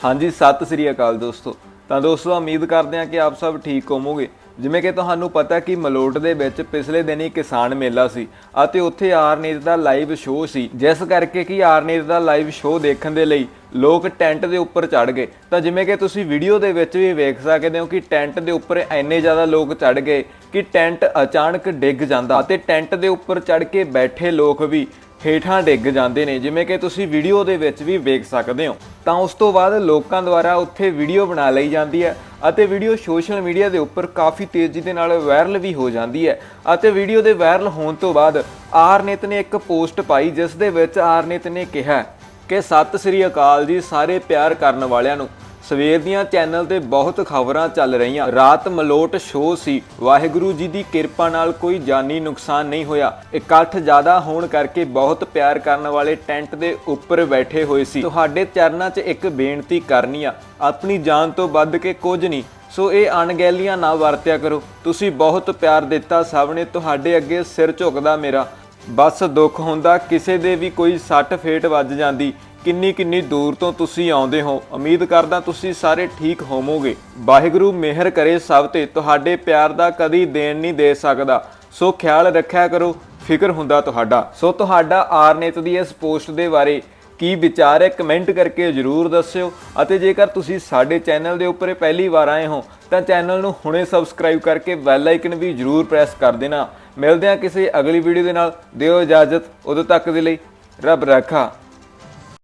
ਹਾਂਜੀ, ਸਤਿ ਸ੍ਰੀ ਅਕਾਲ ਦੋਸਤੋ। ਤਾਂ ਦੋਸਤੋ, ਉਮੀਦ ਕਰਦੇ ਹਾਂ ਕਿ ਆਪ ਸਭ ਠੀਕ ਹੋਵੋਗੇ। ਜਿਵੇਂ ਕਿ ਤੁਹਾਨੂੰ ਪਤਾ ਕਿ ਮਲੋਟ ਦੇ ਵਿੱਚ ਪਿਛਲੇ ਦਿਨੀ ਕਿਸਾਨ ਮੇਲਾ ਸੀ ਅਤੇ ਉੱਥੇ ਆਰਨੇਤ ਦਾ ਲਾਈਵ ਸ਼ੋਅ ਸੀ। ਜਿਸ ਕਰਕੇ ਕਿ ਆਰਨੇਤ ਦਾ ਲਾਈਵ ਸ਼ੋਅ ਦੇਖਣ ਦੇ ਲਈ ਲੋਕ ਟੈਂਟ ਦੇ ਉੱਪਰ ਚੜ ਗਏ। ਤਾਂ ਜਿਵੇਂ ਕਿ ਤੁਸੀਂ ਵੀਡੀਓ ਦੇ ਵਿੱਚ ਵੀ ਵੇਖ ਸਕਦੇ ਹੋ ਕਿ ਟੈਂਟ ਦੇ ਉੱਪਰ ਇੰਨੇ ਜ਼ਿਆਦਾ ਲੋਕ ਚੜ ਗਏ ਕਿ ਟੈਂਟ ਅਚਾਨਕ ਡਿੱਗ ਜਾਂਦਾ ਅਤੇ ਟੈਂਟ ਦੇ ਉੱਪਰ ਚੜ ਕੇ ਬੈਠੇ ਲੋਕ ਵੀ ਹੇਠਾਂ ਡਿੱਗ ਜਾਂਦੇ ਨੇ। ਜਿਵੇਂ ਕਿ ਤੁਸੀਂ ਵੀਡੀਓ ਦੇ ਵਿੱਚ ਵੀ ਵੇਖ ਸਕਦੇ ਹੋ। ਤਾਂ ਉਸ ਤੋਂ ਬਾਅਦ ਲੋਕਾਂ ਦੁਆਰਾ ਉੱਥੇ ਵੀਡੀਓ ਬਣਾ ਲਈ ਜਾਂਦੀ ਹੈ ਅਤੇ ਵੀਡੀਓ ਸੋਸ਼ਲ ਮੀਡੀਆ ਦੇ ਉੱਪਰ ਕਾਫੀ ਤੇਜ਼ੀ ਦੇ ਨਾਲ ਵਾਇਰਲ ਵੀ ਹੋ ਜਾਂਦੀ ਹੈ ਅਤੇ ਵੀਡੀਓ ਦੇ ਵਾਇਰਲ ਹੋਣ ਤੋਂ ਬਾਅਦ ਆਰਨੇਤ ਨੇ ਇੱਕ ਪੋਸਟ ਪਾਈ ਜਿਸ ਦੇ ਵਿੱਚ ਆਰਨੇਤ ਨੇ ਕਿਹਾ ਕਿ ਸਤਿ ਸ੍ਰੀ ਅਕਾਲ ਜੀ ਸਾਰੇ ਪਿਆਰ ਕਰਨ ਵਾਲਿਆਂ ਨੂੰ। ਸਵੇਰ ਦੀਆਂ ਚੈਨਲ ਤੇ ਬਹੁਤ ਖਬਰਾਂ ਚੱਲ ਰਹੀਆਂ। ਰਾਤ ਮਲੋਟ ਸ਼ੋਅ ਸੀ। ਵਾਹਿਗੁਰੂ ਜੀ ਦੀ ਕਿਰਪਾ ਨਾਲ ਕੋਈ ਜਾਨੀ ਨੁਕਸਾਨ ਨਹੀਂ ਹੋਇਆ। ਇਕੱਠ ਜ਼ਿਆਦਾ ਹੋਣ ਕਰਕੇ ਬਹੁਤ ਪਿਆਰ ਕਰਨ ਵਾਲੇ ਟੈਂਟ ਦੇ ਉੱਪਰ ਬੈਠੇ ਹੋਏ ਸੀ। ਤੁਹਾਡੇ ਚਰਨਾਂ 'ਚ ਇੱਕ ਬੇਨਤੀ ਕਰਨੀ ਆ। ਆਪਣੀ ਜਾਨ ਤੋਂ ਵੱਧ ਕੇ ਕੁਝ ਨਹੀਂ। ਸੋ ਇਹ ਅਣਗਹਿਲੀਆਂ ਨਾ ਵਰਤਿਆ ਕਰੋ। ਤੁਸੀਂ ਬਹੁਤ ਪਿਆਰ ਦਿੱਤਾ। ਸਭ ਨੇ ਤੁਹਾਡੇ ਅੱਗੇ ਸਿਰ ਝੁਕਦਾ ਮੇਰਾ। ਬਸ ਦੁੱਖ ਹੁੰਦਾ। ਕਿਸੇ ਦੇ ਵੀ ਕੋਈ ਸੱਟ ਫੇਟ ਵੱਜ ਜਾਂਦੀ। ਕਿੰਨੀ ਕਿੰਨੀ ਦੂਰ ਤੋਂ ਤੁਸੀਂ ਆਉਂਦੇ ਹੋ? ਉਮੀਦ ਕਰਦਾ ਤੁਸੀਂ ਸਾਰੇ ਠੀਕ ਹੋਵੋਗੇ। ਵਾਹਿਗੁਰੂ, ਮਿਹਰ ਕਰੇ ਸਭ ਤੇ। ਤੁਹਾਡੇ ਪਿਆਰ ਦਾ ਕਦੀ ਦੇਣ ਨਹੀਂ ਦੇ ਸਕਦਾ। ਸੋ ਖਿਆਲ ਰੱਖਿਆ ਕਰੋ, ਫਿਕਰ ਹੁੰਦਾ ਤੁਹਾਡਾ। ਸੋ ਤੁਹਾਡਾ ਆਰਨੇਤ ਦੀ ਇਸ ਪੋਸਟ ਦੇ ਬਾਰੇ ਕੀ ਵਿਚਾਰ ਹੈ, ਕਮੈਂਟ ਕਰਕੇ ਜਰੂਰ ਦੱਸਿਓ। ਅਤੇ ਜੇਕਰ ਤੁਸੀਂ ਸਾਡੇ ਚੈਨਲ ਦੇ ਉੱਪਰ ਪਹਿਲੀ ਵਾਰ ਆਏ ਹੋ, ਤਾਂ ਚੈਨਲ ਨੂੰ ਹੁਣੇ ਸਬਸਕ੍ਰਾਈਬ ਕਰਕੇ ਬੈਲ ਆਈਕਨ ਵੀ ਜਰੂਰ ਪ੍ਰੈਸ ਕਰ ਦੇਣਾ। ਮਿਲਦੇ ਹਾਂ ਕਿਸੇ ਅਗਲੀ ਵੀਡੀਓ ਦੇ ਨਾਲ। ਦਿਓ ਇਜਾਜ਼ਤ। ਉਦੋਂ ਤੱਕ ਦੇ ਲਈ ਰੱਬ ਰਾਖਾ।